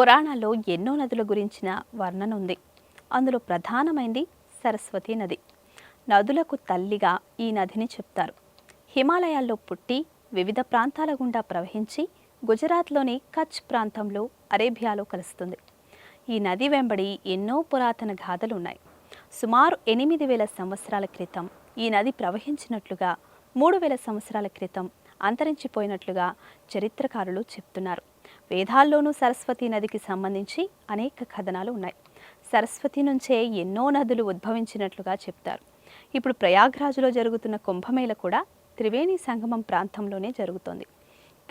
పురాణాల్లో ఎన్నో నదుల గురించిన వర్ణన ఉంది. అందులో ప్రధానమైంది సరస్వతి నది. నదులకు తల్లిగా ఈ నదిని చెప్తారు. హిమాలయాల్లో పుట్టి వివిధ ప్రాంతాల గుండా ప్రవహించి గుజరాత్లోని కచ్ ప్రాంతంలో అరేబియాలో కలుస్తుంది. ఈ నది వెంబడి ఎన్నో పురాతన గాథలు ఉన్నాయి సుమారు ఎనిమిది వేల సంవత్సరాల క్రితం ఈ నది ప్రవహించినట్లుగా మూడు వేల సంవత్సరాల క్రితం అంతరించిపోయినట్లుగా చరిత్రకారులు చెప్తున్నారు. వేదాల్లోనూ సరస్వతి నదికి సంబంధించి అనేక కథనాలు ఉన్నాయి. సరస్వతి నుంచే ఎన్నో నదులు ఉద్భవించినట్లుగా చెప్తారు. ఇప్పుడు ప్రయాగ్రాజ్లో జరుగుతున్న కుంభమేళ కూడా త్రివేణి సంగమం ప్రాంతంలోనే జరుగుతోంది.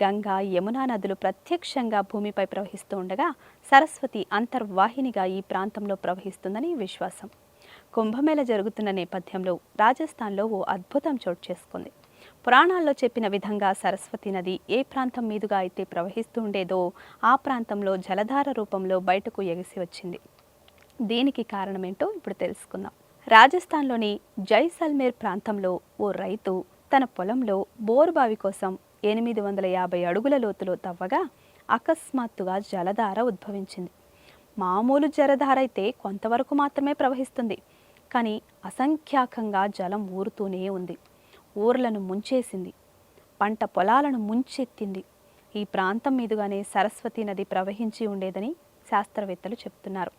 గంగా యమునా నదులు ప్రత్యక్షంగా భూమిపై ప్రవహిస్తూ ఉండగా సరస్వతి అంతర్వాహినిగా ఈ ప్రాంతంలో ప్రవహిస్తుందని విశ్వాసం. కుంభమేళ జరుగుతున్న నేపథ్యంలో రాజస్థాన్లో ఓ అద్భుతం చోటు చేసుకుంది. పురాణాల్లో చెప్పిన విధంగా సరస్వతి నది ఏ ప్రాంతం మీదుగా అయితే ప్రవహిస్తూ ఉండేదో ఆ ప్రాంతంలో జలధార రూపంలో బయటకు ఎగిసి వచ్చింది. దీనికి కారణమేంటో ఇప్పుడు తెలుసుకుందాం. రాజస్థాన్లోని జైసల్మేర్ ప్రాంతంలో ఓ రైతు తన పొలంలో బోరుబావి కోసం ఎనిమిది వందల యాభై అడుగుల లోతులో తవ్వగా అకస్మాత్తుగా జలధార ఉద్భవించింది. మామూలు జలధార అయితే కొంతవరకు మాత్రమే ప్రవహిస్తుంది. కానీ అసంఖ్యాకంగా జలం ఊరుతూనే ఉంది. ఊర్లను ముంచేసింది. పంట పొలాలను ముంచెత్తింది. ఈ ప్రాంతం మీదుగానే సరస్వతి నది ప్రవహించి ఉండేదని శాస్త్రవేత్తలు చెప్తున్నారు.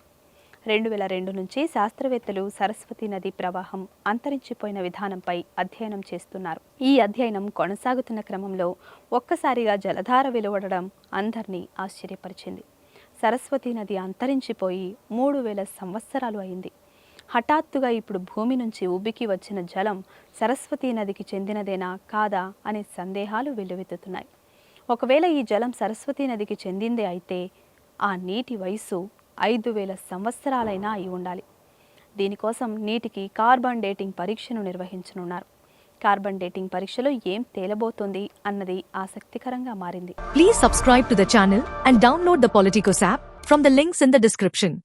రెండు వేల రెండు నుంచి శాస్త్రవేత్తలు సరస్వతి నది ప్రవాహం అంతరించిపోయిన విధానంపై అధ్యయనం చేస్తున్నారు. ఈ అధ్యయనం కొనసాగుతున్న క్రమంలో ఒక్కసారిగా జలధార వెలువడడం అందరినీ ఆశ్చర్యపరిచింది. సరస్వతి నది అంతరించిపోయి మూడు వేల సంవత్సరాలు అయింది. హఠాత్తుగా ఇప్పుడు భూమి నుంచి ఉబ్బికి వచ్చిన జలం సరస్వతీ నదికి చెందినదేనా కాదా అనే సందేహాలు వెల్లువెత్తుతున్నాయి. ఒకవేళ ఈ జలం సరస్వతీ నదికి చెందిందే అయితే ఆ నీటి వయసు ఐదు వేల సంవత్సరాలైనా అయి ఉండాలి. దీనికోసం నీటికి కార్బన్ డేటింగ్ పరీక్షను నిర్వహించనున్నారు. కార్బన్ డేటింగ్ పరీక్షలో ఏం తేలబోతోంది అన్నది ఆసక్తికరంగా మారింది. Please subscribe to the channel and download the Politicos app from the links in the description